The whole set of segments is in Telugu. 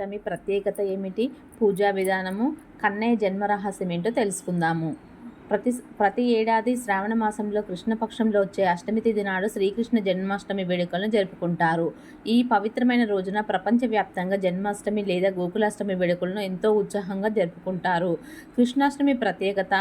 అష్టమి ప్రత్యేకత ఏమిటి? పూజా విధానము కన్నయ్య జన్మరహస్యం ఏంటో తెలుసుకుందాము. ప్రతి ప్రతి ఏడాది శ్రావణ మాసంలో కృష్ణపక్షంలో వచ్చే అష్టమి తిథి నాడు శ్రీకృష్ణ జన్మాష్టమి వేడుకలను జరుపుకుంటారు. ఈ పవిత్రమైన రోజున ప్రపంచవ్యాప్తంగా జన్మాష్టమి లేదా గోకులాష్టమి వేడుకలను ఎంతో ఉత్సాహంగా జరుపుకుంటారు. కృష్ణాష్టమి ప్రత్యేకత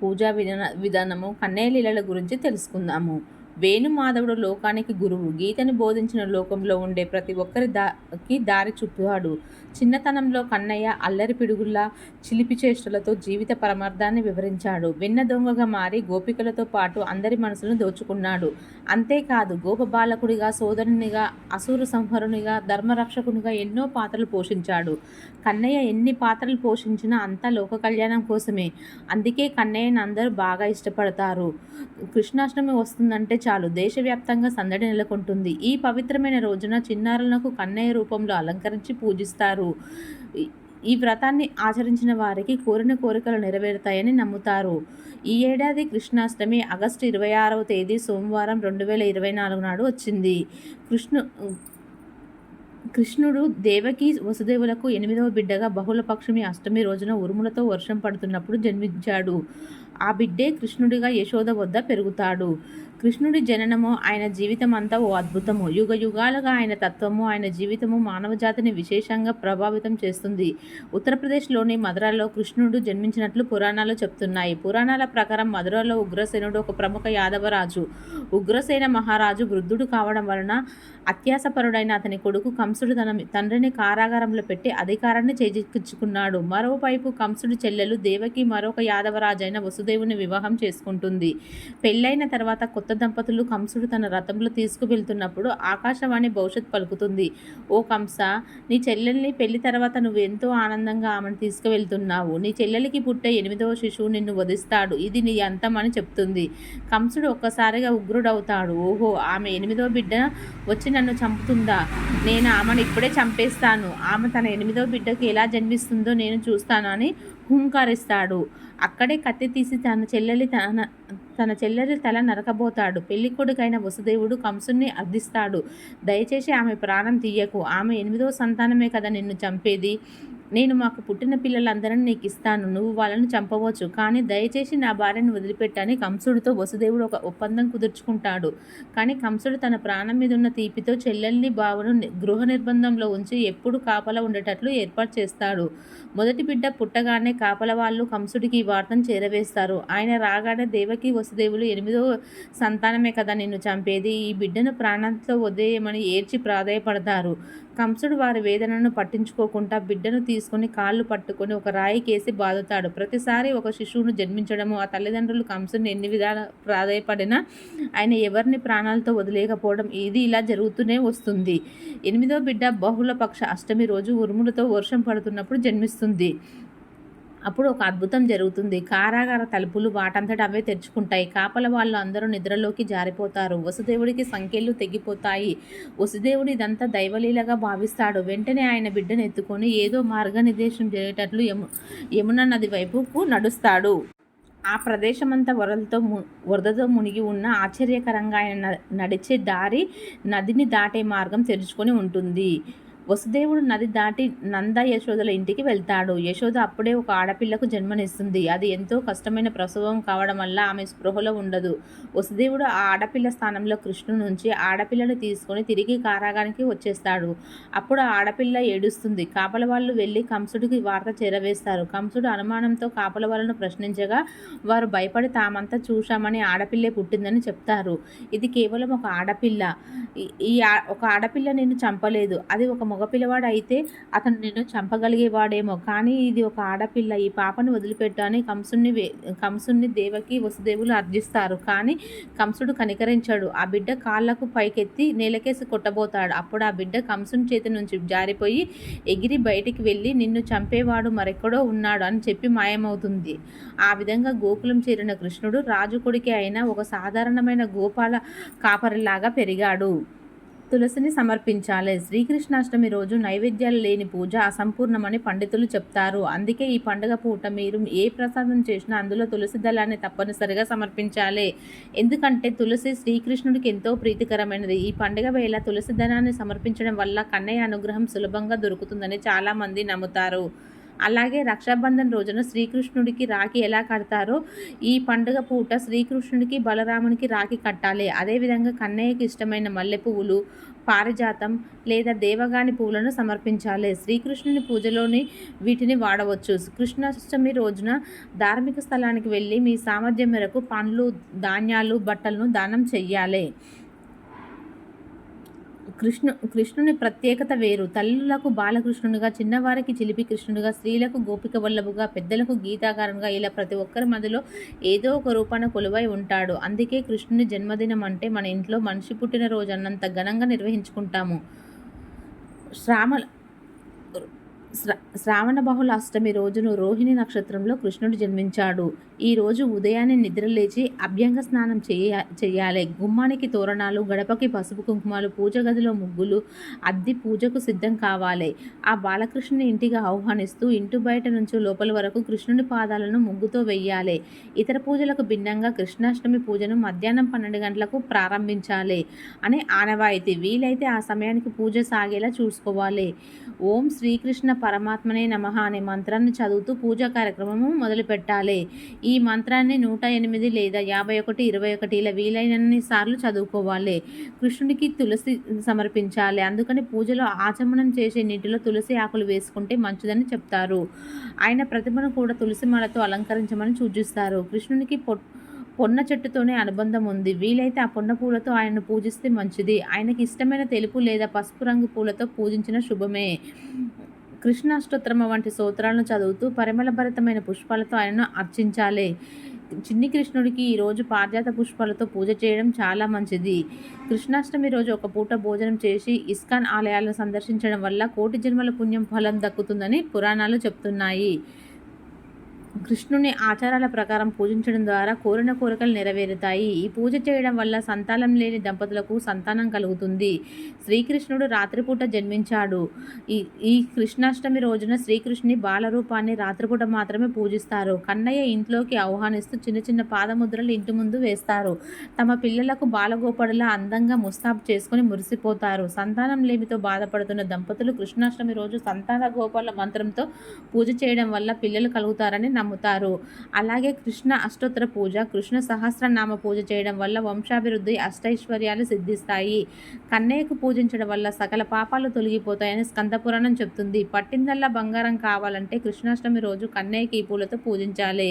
పూజా విధాన విధానము కన్నయ్య లీలల గురించి తెలుసుకుందాము. వేణుమాధవుడు లోకానికి గురువు. గీతను బోధించిన లోకంలో ఉండే ప్రతి ఒక్కరి దాకి దారి చుట్టాడు చిన్నతనంలో కన్నయ్య అల్లరి పిడుగుల్లా చిలిపి చేష్టలతో జీవిత పరమార్థాన్ని వివరించాడు. వెన్న దొంగగా మారి గోపికలతో పాటు అందరి మనసులను దోచుకున్నాడు. అంతేకాదు గోప బాలకుడిగా సోదరునిగా అసూర సంహరునిగా ధర్మరక్షకునిగా ఎన్నో పాత్రలు పోషించాడు. కన్నయ్య ఎన్ని పాత్రలు పోషించినా అంతా లోక కళ్యాణం కోసమే. అందుకే కన్నయ్యని అందరూ బాగా ఇష్టపడతారు. కృష్ణాష్టమి వస్తుందంటే చాలు. దేశవ్యాప్తంగా సందడి నెలకొంటుంది. ఈ పవిత్రమైన రోజున చిన్నారులకు కన్నయ్య రూపంలో అలంకరించి పూజిస్తారు. ఈ వ్రతాన్ని ఆచరించిన వారికి కోరిన కోరికలు నెరవేరుతాయని నమ్ముతారు. ఈ ఏడాది కృష్ణాష్టమి ఆగస్టు ఇరవై ఆరవ తేదీ సోమవారం రెండు వేల ఇరవై నాలుగు నాడు వచ్చింది. కృష్ణు కృష్ణుడు దేవకి వసుదేవులకు ఎనిమిదవ బిడ్డగా బహుళపక్షమి అష్టమి రోజున ఉరుములతో వర్షం పడుతున్నప్పుడు జన్మించాడు. ఆ బిడ్డే కృష్ణుడిగా యశోద వద్ద పెరుగుతాడు. కృష్ణుడి జననము ఆయన జీవితం అంతా ఓ అద్భుతము. యుగ యుగాలుగా ఆయన తత్వము ఆయన జీవితము మానవ జాతిని విశేషంగా ప్రభావితం చేస్తుంది. ఉత్తరప్రదేశ్లోని మధురలో కృష్ణుడు జన్మించినట్లు పురాణాలు చెప్తున్నాయి. పురాణాల ప్రకారం మధురలో ఉగ్రసేనుడు ఒక ప్రముఖ యాదవరాజు. ఉగ్రసేన మహారాజు వృద్ధుడు కావడం వలన అత్యాసపరుడైన అతని కొడుకు కంసుడు తన తండ్రిని కారాగారంలో పెట్టి అధికారాన్ని చేజిక్కించుకున్నాడు. మరోవైపు కంసుడి చెల్లెలు దేవకి మరొక యాదవరాజైన వసుదేవుని వివాహం చేసుకుంటుంది. పెళ్ళైన తర్వాత కొత్త దంపతులు కంసుడు తన రథంలో తీసుకువెళ్తున్నప్పుడు ఆకాశవాణి భవిష్యత్ పలుకుతుంది. ఓ కంస నీ చెల్లెల్ని పెళ్ళి తర్వాత నువ్వు ఎంతో ఆనందంగా ఆమెను తీసుకువెళ్తున్నావు. నీ చెల్లెలికి పుట్టే ఎనిమిదవ శిశువు నిన్ను వధిస్తాడు. ఇది నీ అంతం అని చెప్తుంది కంసుడు ఒక్కసారిగా ఉగ్రుడవుతాడు. ఓహో ఆమె ఎనిమిదవ బిడ్డ వచ్చి నన్ను చంపుతుందా? నేను ఆమెను ఇప్పుడే చంపేస్తాను. ఆమె తన ఎనిమిదవ బిడ్డకు ఎలా జన్మిస్తుందో నేను చూస్తాను అని హుంకారిస్తాడు. అక్కడే కత్తి తీసి తన చెల్లెలి తన తన చెల్లెలి తల నరకబోతాడు. పెళ్ళికొడుకైన వసుదేవుడు కంసుని అర్థిస్తాడు. దయచేసి ఆమె ప్రాణం తీయకు. ఆమె ఎనిమిదవ సంతానమే కదా నిన్ను చంపేది. నేను మాకు పుట్టిన పిల్లలందరిని నీకు ఇస్తాను. నువ్వు వాళ్ళని చంపవచ్చు. కానీ దయచేసి నా భార్యను వదిలిపెట్టని కంసుడితో వసుదేవుడు ఒక ఒప్పందం కుదుర్చుకుంటాడు. కానీ కంసుడు తన ప్రాణం మీద ఉన్న తీపితో చెల్లెల్ని బావను గృహ నిర్బంధంలో ఉంచి ఎప్పుడు కాపలా ఉండేటట్లు ఏర్పాటు చేస్తాడు. మొదటి బిడ్డ పుట్టగానే కాపల వాళ్ళు కంసుడికి వార్తను చేరవేస్తారు. ఆయన రాగానే దేవకి వసుదేవులు ఎనిమిదో సంతానమే కదా నిన్ను చంపేది? ఈ బిడ్డను ప్రాణంతో వదిలేయమని ఏడ్చి ప్రాధాయపడతారు. కంసుడు వారి వేదనను పట్టించుకోకుండా బిడ్డను తీసుకుని కాళ్ళు పట్టుకొని ఒక రాయి కేసి బాదుతాడు. ప్రతిసారి ఒక శిశువును జన్మించడము ఆ తల్లిదండ్రులు కంసుని ఎన్ని విధాల ప్రాధాయపడినా ఆయన ఎవరిని ప్రాణాలతో వదిలేకపోవడం ఇది ఇలా జరుగుతూనే వస్తుంది. ఎనిమిదో బిడ్డ బహుళ పక్ష అష్టమి రోజు ఉరుములతో వర్షం పడుతున్నప్పుడు జన్మిస్తుంది. అప్పుడు ఒక అద్భుతం జరుగుతుంది. కారాగార తలుపులు వాటంతట అవే తెరుచుకుంటాయి. కాపల వాళ్ళు అందరూ నిద్రలోకి జారిపోతారు. వసుదేవుడికి సంఖ్యలు తెగిపోతాయి. వసుదేవుడు ఇదంతా దైవలీలగా భావిస్తాడు. వెంటనే ఆయన బిడ్డను ఎత్తుకొని ఏదో మార్గనిర్దేశం జరిగేటట్లు యము యమున నది వైపుకు నడుస్తాడు. ఆ ప్రదేశమంతా వరలతో ము వరదతో మునిగి ఉన్న ఆశ్చర్యకరంగా ఆయన నడిచే దారి నదిని దాటే మార్గం తెరుచుకొని ఉంటుంది. వసుదేవుడు నది దాటి నంద యశోదల ఇంటికి వెళ్తాడు. యశోద అప్పుడే ఒక ఆడపిల్లకు జన్మనిస్తుంది. అది ఎంతో కష్టమైన ప్రసవం కావడం వల్ల ఆమె స్పృహలో ఉండదు. వసుదేవుడు ఆ ఆడపిల్ల స్థానంలో కృష్ణు నుంచి ఆడపిల్లను తీసుకొని తిరిగి కారాగానికి వచ్చేస్తాడు. అప్పుడు ఆ ఆడపిల్ల ఏడుస్తుంది. కాపల వాళ్ళు వెళ్ళి కంసుడికి వార్త చేరవేస్తారు. కంసుడు అనుమానంతో కాపల వాళ్ళను ప్రశ్నించగా వారు భయపడి తామంతా చూశామని ఆడపిల్లే పుట్టిందని చెప్తారు. ఇది కేవలం ఒక ఆడపిల్ల. ఈ ఒక ఆడపిల్ల నేను చంపలేదు. అది ఒక మగపిల్లవాడు అయితే అతను నిన్ను చంపగలిగేవాడేమో. కానీ ఇది ఒక ఆడపిల్ల. ఈ పాపను వదిలిపెట్టాని కంసుని కంసుని దేవకి వసుదేవులు అర్జిస్తారు. కానీ కంసుడు కనికరించాడు. ఆ బిడ్డ కాళ్ళకు పైకెత్తి నేలకేసి కొట్టబోతాడు. అప్పుడు ఆ బిడ్డ కంసుని చేతి నుంచి జారిపోయి ఎగిరి బయటికి వెళ్ళి నిన్ను చంపేవాడు మరెక్కడో ఉన్నాడు అని చెప్పి మాయమవుతుంది. ఆ విధంగా గోకులం చేరిన కృష్ణుడు రాజు కొడుకే అయిన ఒక సాధారణమైన గోపాల కాపరిలాగా పెరిగాడు. తులసిని సమర్పించాలి. శ్రీకృష్ణాష్టమి రోజు నైవేద్యాలు లేని పూజ అసంపూర్ణమని పండితులు చెప్తారు. అందుకే ఈ పండుగ పూట మీరు ఏ ప్రసాదం చేసినా అందులో తులసి దళాన్ని తప్పనిసరిగా సమర్పించాలి. ఎందుకంటే తులసి శ్రీకృష్ణుడికి ఎంతో ప్రీతికరమైనది. ఈ పండుగ వేళ తులసి దళాన్ని సమర్పించడం వల్ల కన్నయ్య అనుగ్రహం సులభంగా దొరుకుతుందని చాలామంది నమ్ముతారు. అలాగే రక్షాబంధన్ రోజున శ్రీకృష్ణుడికి రాఖీ ఎలా కడతారో ఈ పండుగ పూట శ్రీకృష్ణుడికి బలరామునికి రాఖీ కట్టాలి. అదేవిధంగా కన్నయ్యకి ఇష్టమైన మల్లె పువ్వులు పారిజాతం లేదా దేవగాని పువ్వులను సమర్పించాలి. శ్రీకృష్ణుని పూజలోని వీటిని వాడవచ్చు. కృష్ణాష్టమి రోజున ధార్మిక స్థలానికి వెళ్ళి మీ సామర్థ్యం మేరకు పండ్లు ధాన్యాలు బట్టలను దానం చెయ్యాలి. కృష్ణు కృష్ణుని ప్రత్యేకత వేరు. తల్లులకు బాలకృష్ణునిగా చిన్నవారికి చిలిపి కృష్ణునిగా స్త్రీలకు గోపిక వల్లభుగా పెద్దలకు గీతాకారునిగా ఇలా ప్రతి ఒక్కరి మధ్యలో ఏదో ఒక రూపాన కొలువై ఉంటాడు. అందుకే కృష్ణుని జన్మదినం అంటే మన ఇంట్లో మనిషి పుట్టిన రోజు అన్నంత ఘనంగా నిర్వహించుకుంటాము. శ్రామ శ్రావణ బహుళ అష్టమి రోజును రోహిణి నక్షత్రంలో కృష్ణుడు జన్మించాడు. ఈ రోజు ఉదయాన్నే నిద్రలేచి అభ్యంగ స్నానం చేయ చేయాలి. గుమ్మానికి తోరణాలు గడపకి పసుపు కుంకుమాలు పూజ గదిలో ముగ్గులు అద్ది పూజకు సిద్ధం కావాలి. ఆ బాలకృష్ణుని ఇంటిగా ఆహ్వానిస్తూ ఇంటి బయట నుంచి లోపల వరకు కృష్ణుని పాదాలను ముగ్గుతో వెయ్యాలి. ఇతర పూజలకు భిన్నంగా కృష్ణాష్టమి పూజను మధ్యాహ్నం పన్నెండు గంటలకు ప్రారంభించాలి. అనే ఆనవాయితీ. వీలైతే ఆ సమయానికి పూజ సాగేలా చూసుకోవాలి. ఓం శ్రీకృష్ణ పరమాత్మనే నమ అనే మంత్రాన్ని చదువుతూ పూజా కార్యక్రమము మొదలుపెట్టాలి. ఈ మంత్రాన్ని నూట ఎనిమిది లేదా యాభై ఒకటి ఇరవై ఒకటి ఇలా వీలైనన్ని సార్లు చదువుకోవాలి. కృష్ణుడికి తులసి సమర్పించాలి. అందుకని పూజలో ఆచమనం చేసే నీటిలో తులసి ఆకులు వేసుకుంటే మంచిదని చెప్తారు. ఆయన ప్రతిమను కూడా తులసి మాలతో అలంకరించమని సూచిస్తారు. కృష్ణునికి పొట్ పొన్న చెట్టుతోనే అనుబంధం ఉంది. వీలైతే ఆ పొన్న పూలతో ఆయనను పూజిస్తే మంచిది. ఆయనకి ఇష్టమైన తెలుపు లేదా పసుపు రంగు పూలతో పూజించిన శుభమే. కృష్ణాష్టోత్తరమ వంటి స్తోత్రాలను చదువుతూ పరిమళభరితమైన పుష్పాలతో ఆయనను అర్చించాలి. చిన్ని కృష్ణుడికి ఈరోజు పారిజాత పుష్పాలతో పూజ చేయడం చాలా మంచిది. కృష్ణాష్టమి రోజు ఒక పూట భోజనం చేసి ఇస్కాన్ ఆలయాలను సందర్శించడం వల్ల కోటి జన్మల పుణ్యం ఫలం దక్కుతుందని పురాణాలు చెప్తున్నాయి. కృష్ణుని ఆచారాల ప్రకారం పూజించడం ద్వారా కోరిన కోరికలు నెరవేరుతాయి. ఈ పూజ చేయడం వల్ల సంతానం లేని దంపతులకు సంతానం కలుగుతుంది. శ్రీకృష్ణుడు రాత్రిపూట జన్మించాడు. ఈ ఈ కృష్ణాష్టమి రోజున శ్రీకృష్ణుని బాలరూపాన్ని రాత్రిపూట మాత్రమే పూజిస్తారు. కన్నయ్య ఇంట్లోకి ఆహ్వానిస్తూ చిన్న చిన్న పాదముద్రలు ఇంటి ముందు వేస్తారు. తమ పిల్లలకు బాలగోపడులా అందంగా ముస్తాబు చేసుకుని మురిసిపోతారు. సంతానం లేమితో బాధపడుతున్న దంపతులు కృష్ణాష్టమి రోజు సంతాన గోపాల మంత్రంతో పూజ చేయడం వల్ల పిల్లలు కలుగుతారని నమ్ముతారు. అలాగే కృష్ణ అష్టోత్తర పూజ కృష్ణ సహస్రనామ పూజ చేయడం వల్ల వంశాభివృద్ధి అష్టైశ్వర్యాలు సిద్ధిస్తాయి. కన్నయ్యకు పూజించడం వల్ల సకల పాపాలు తొలగిపోతాయని స్కందపురాణం చెప్తుంది. పట్టిందల్లా బంగారం కావాలంటే కృష్ణాష్టమి రోజు కన్నయ్యకి ఈ పూలతో పూజించాలి.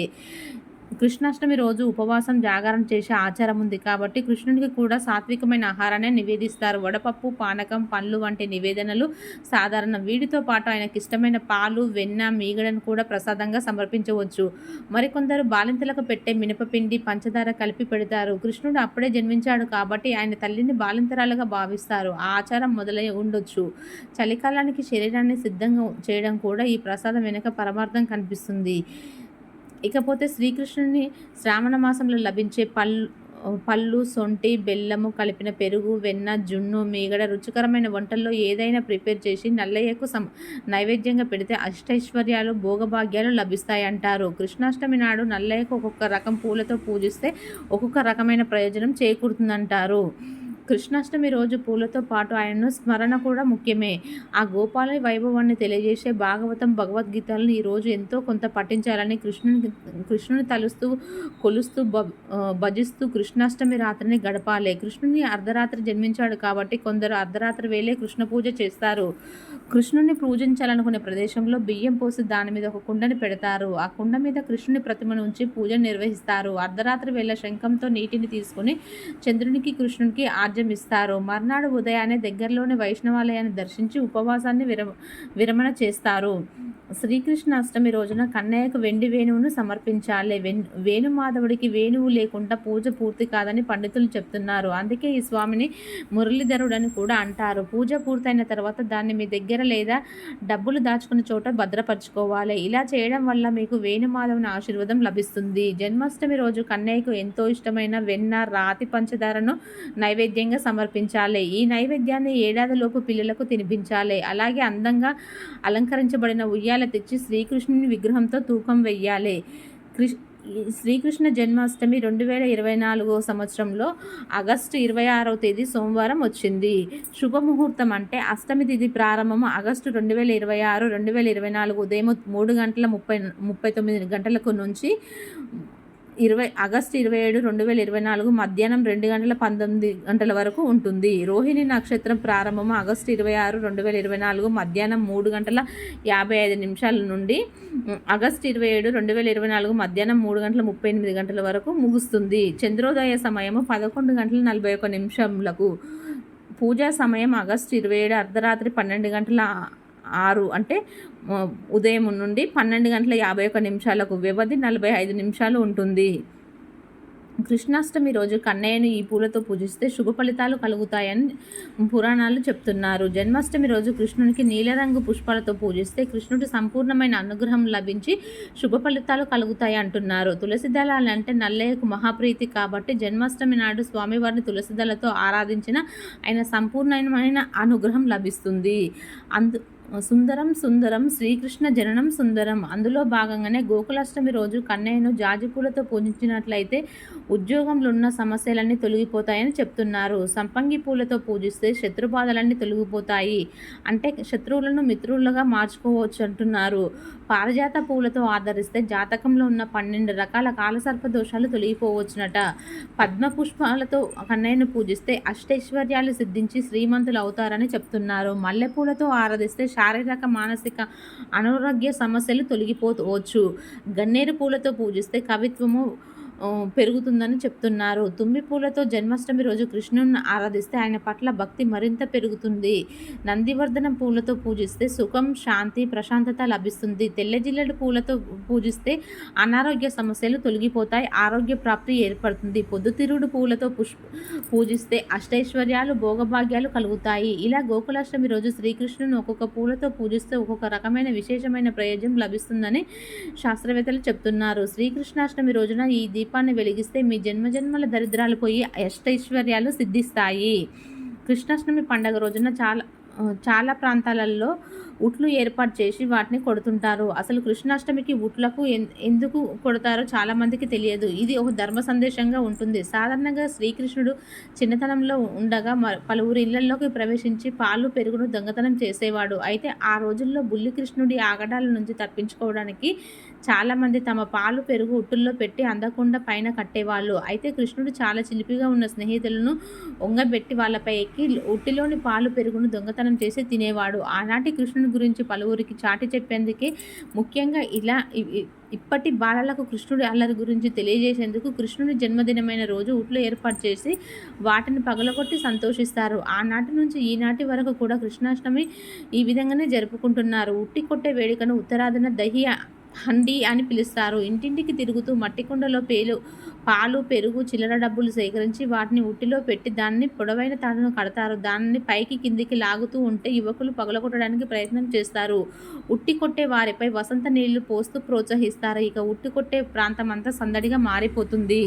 కృష్ణాష్టమి రోజు ఉపవాసం జాగారం చేసే ఆచారం ఉంది కాబట్టి కృష్ణుడికి కూడా సాత్వికమైన ఆహారాన్ని నివేదిస్తారు. వడపప్పు పానకం పండ్లు వంటి నివేదనలు సాధారణం. వీటితో పాటు ఆయనకి ఇష్టమైన పాలు వెన్న మీగడను కూడా ప్రసాదంగా సమర్పించవచ్చు. మరికొందరు బాలింతలకు పెట్టే మినపపిండి పంచదార కలిపి పెడతారు. కృష్ణుడు అప్పుడే జన్మించాడు కాబట్టి ఆయన తల్లిని బాలింతరాలుగా భావిస్తారు. ఆ ఆచారం మొదలై ఉండొచ్చు. చలికాలానికి శరీరాన్ని సిద్ధంగా చేయడం కూడా ఈ ప్రసాదం వెనుక పరమార్థం కనిపిస్తుంది. ఇకపోతే శ్రీకృష్ణుని శ్రావణ మాసంలో లభించే పళ్ళు పళ్ళు సొంటి బెల్లము కలిపిన పెరుగు వెన్న జున్ను మీగడ రుచికరమైన వంటల్లో ఏదైనా ప్రిపేర్ చేసి నల్లయ్యకు సమ నైవేద్యంగా పెడితే అష్టైశ్వర్యాలు భోగభాగ్యాలు లభిస్తాయి అంటారు కృష్ణాష్టమి నాడు నల్లయ్యకు ఒక్కొక్క రకం పూలతో పూజిస్తే ఒక్కొక్క రకమైన ప్రయోజనం చేకూరుతుందంటారు. కృష్ణాష్టమి రోజు పూలతో పాటు ఆయనను స్మరణ కూడా ముఖ్యమే. ఆ గోపాల వైభవాన్ని తెలియజేసే భాగవతం భగవద్గీతలను ఈరోజు ఎంతో కొంత పఠించాలని కృష్ణుని కృష్ణుని తలుస్తూ కొలుస్తూ భజిస్తూ కృష్ణాష్టమి రాత్రిని గడపాలి. కృష్ణుని అర్ధరాత్రి జన్మించాడు కాబట్టి కొందరు అర్ధరాత్రి వేలే కృష్ణ పూజ చేస్తారు. కృష్ణుని పూజించాలనుకునే ప్రదేశంలో బియ్యం పోసి దాని మీద ఒక కుండని పెడతారు. ఆ కుండ మీద కృష్ణుని ప్రతిమను ఉంచి పూజ నిర్వహిస్తారు. అర్ధరాత్రి వేళ శంఖంతో నీటిని తీసుకుని చంద్రునికి కృష్ణునికి ఆర్జ రాజ్యం ఇస్తారు? మర్నాడు ఉదయాన్నే దగ్గరలోని వైష్ణవాలయాన్ని దర్శించి ఉపవాసాన్ని విరమ విరమణ చేస్తారు? శ్రీకృష్ణ అష్టమి రోజున కన్నయ్యకు వెండి వేణువును సమర్పించాలి. వెన్ వేణుమాధవుడికి వేణువు లేకుండా పూజ పూర్తి కాదని పండితులు చెప్తున్నారు. అందుకే ఈ స్వామిని మురళీధరుడని కూడా అంటారు. పూజ పూర్తయిన తర్వాత దాన్ని మీ దగ్గర లేదా డబ్బులు దాచుకున్న చోట భద్రపరచుకోవాలి. ఇలా చేయడం వల్ల మీకు వేణుమాధవుని ఆశీర్వాదం లభిస్తుంది. జన్మాష్టమి రోజు కన్నయ్యకు ఎంతో ఇష్టమైన వెన్న రాతి పంచదారను నైవేద్యంగా సమర్పించాలి. ఈ నైవేద్యాన్ని ఏడాదిలోపు పిల్లలకు తినిపించాలి. అలాగే అందంగా అలంకరించబడిన ఉయ్యాల తెచ్చి శ్రీకృష్ణుని విగ్రహంతో తూకం వెయ్యాలి. కృష్ శ్రీకృష్ణ జన్మాష్టమి రెండు వేల ఇరవై నాలుగో సంవత్సరంలో ఆగస్టు ఇరవై ఆరవ తేదీ సోమవారం వచ్చింది. శుభముహూర్తం అంటే అష్టమి తిథి ప్రారంభం ఆగస్టు రెండు వేల ఇరవై ఆరు రెండు వేల ఇరవై నాలుగు ఉదయం మూడు గంటల ముప్పై ముప్పై తొమ్మిది గంటలకు నుంచి ఇరవై ఆగస్టు ఇరవై ఏడు రెండు వేల ఇరవై నాలుగు మధ్యాహ్నం రెండు గంటల పంతొమ్మిది గంటల వరకు ఉంటుంది. రోహిణి నక్షత్రం ప్రారంభం ఆగస్టు ఇరవై ఆరు రెండు వేల ఇరవై నాలుగు మధ్యాహ్నం మూడు గంటల యాభై ఐదు నిమిషాల నుండి ఆగస్టు ఇరవై ఏడు రెండు వేల ఇరవై నాలుగు మధ్యాహ్నం మూడు గంటల ముప్పై ఎనిమిది గంటల వరకు ముగుస్తుంది. చంద్రోదయ సమయము పదకొండు గంటల నలభై ఒక నిమిషములకు. పూజా సమయం ఆగస్టు ఇరవై ఏడు అర్ధరాత్రి పన్నెండు గంటల ఆరు అంటే ఉదయం నుండి పన్నెండు గంటల యాభై ఒక నిమిషాలకు వ్యవధి నలభై ఐదు నిమిషాలు ఉంటుంది. కృష్ణాష్టమి రోజు కన్నయ్యను ఈ పూలతో పూజిస్తే శుభ ఫలితాలు కలుగుతాయని పురాణాలు చెప్తున్నారు. జన్మాష్టమి రోజు కృష్ణునికి నీలరంగు పుష్పాలతో పూజిస్తే కృష్ణుడి సంపూర్ణమైన అనుగ్రహం లభించి శుభ ఫలితాలు కలుగుతాయి అంటున్నారు. తులసి దళాలు అంటే నల్లయ్యకు మహాప్రీతి కాబట్టి జన్మాష్టమి నాడు స్వామివారిని తులసి దళతో ఆరాధించిన ఆయన సంపూర్ణమైన అనుగ్రహం లభిస్తుంది. అందు సుందరం సుందరం శ్రీకృష్ణ జననం సుందరం. అందులో భాగంగానే గోకులాష్టమి రోజు కన్నయ్యను జాజిపూలతో పూజించినట్లయితే ఉద్యోగంలో ఉన్న సమస్యలన్నీ తొలగిపోతాయని చెప్తున్నారు. సంపంగి పూలతో పూజిస్తే శత్రుబాధలన్నీ తొలగిపోతాయి. అంటే శత్రువులను మిత్రులుగా మార్చుకోవచ్చు అంటున్నారు. పారిజాత పూలతో ఆదరిస్తే జాతకంలో ఉన్న పన్నెండు రకాల కాలసర్ప దోషాలు తొలగిపోవచ్చునట. పద్మ పుష్పాలతో కన్నయ్యను పూజిస్తే అష్టైశ్వర్యాలు సిద్ధించి శ్రీమంతులు అవుతారని చెప్తున్నారు. మల్లెపూలతో ఆరాధిస్తే శారీరక మానసిక అనారోగ్య సమస్యలు తొలగిపోవచ్చు. గన్నేరు పూలతో పూజిస్తే కవిత్వము పెరుగుతుందని చెప్తున్నారు. తుమ్మి పూలతో జన్మాష్టమి రోజు కృష్ణుని ఆరాధిస్తే ఆయన పట్ల భక్తి మరింత పెరుగుతుంది. నందివర్ధనం పూలతో పూజిస్తే సుఖం శాంతి ప్రశాంతత లభిస్తుంది. తెల్ల జిల్లెడు పూలతో పూజిస్తే అనారోగ్య సమస్యలు తొలగిపోతాయి. ఆరోగ్య ప్రాప్తి ఏర్పడుతుంది. పొద్దుతిరుడు పూలతో పుష్ప పూజిస్తే అష్టైశ్వర్యాలు భోగభాగ్యాలు కలుగుతాయి. ఇలా గోకులాష్టమి రోజు శ్రీకృష్ణుని ఒక్కొక్క పూలతో పూజిస్తే ఒక్కొక్క రకమైన విశేషమైన ప్రయోజనం లభిస్తుందని శాస్త్రవేత్తలు చెప్తున్నారు. శ్రీకృష్ణాష్టమి రోజున ఈ దీపాన్ని వెలిగిస్తే మీ జన్మజన్మల దరిద్రాలు పోయి అష్టైశ్వర్యాలు సిద్ధిస్తాయి. కృష్ణాష్టమి పండగ రోజున చాలా చాలా ప్రాంతాలలో ఉట్లు ఏర్పాటు చేసి వాటిని కొడుతుంటారు. అసలు కృష్ణాష్టమికి ఉట్లకు ఎన్- ఎందుకు కొడతారో చాలా మందికి తెలియదు. ఇది ఒక ధర్మ సందేశంగా ఉంటుంది. సాధారణంగా శ్రీకృష్ణుడు చిన్నతనంలో ఉండగా పలువురు ఇళ్ళలోకి ప్రవేశించి పాలు పెరుగును దొంగతనం చేసేవాడు. అయితే ఆ రోజుల్లో బుల్లి కృష్ణుడి ఆగడాల నుంచి తప్పించుకోవడానికి చాలామంది తమ పాలు పెరుగు ఉట్టుల్లో పెట్టి అందకుండా పైన కట్టేవాళ్ళు. అయితే కృష్ణుడు చాలా చిలిపిగా ఉన్న స్నేహితులను ఒంగబెట్టి వాళ్ళపై ఎక్కి ఉట్టిలోని పాలు పెరుగును దొంగతనం చేసి తినేవాడు. ఆనాటి కృష్ణుడు కృష్ణుని గురించి పలువురికి చాటి చెప్పేందుకే ముఖ్యంగా ఇలా ఇప్పటి బాలలకు కృష్ణుడి అల్లరి గురించి తెలియజేసేందుకు కృష్ణుడి జన్మదినమైన రోజు ఉట్లు ఏర్పాటు చేసి వాటిని పగలగొట్టి సంతోషిస్తారు. ఆనాటి నుంచి ఈనాటి వరకు కూడా కృష్ణాష్టమి ఈ విధంగానే జరుపుకుంటున్నారు. ఉట్టి కొట్టే వేడుకను ఉత్తరాదిన దహి హండి అని పిలుస్తారు. ఇంటింటికి తిరుగుతూ మట్టి కుండలో పేలు పాలు పెరుగు చిల్లర డబ్బులు సేకరించి వాటిని ఉట్టిలో పెట్టి దాన్ని పొడవైన తాడును కడతారు. దాన్ని పైకి కిందికి లాగుతూ ఉంటే యువకులు పగలగొట్టడానికి ప్రయత్నం చేస్తారు. ఉట్టి కొట్టే వారిపై వసంత నీళ్ళు పోస్తూ ప్రోత్సహిస్తారు. ఇక ఉట్టి కొట్టే ప్రాంతం అంతా సందడిగా మారిపోతుంది.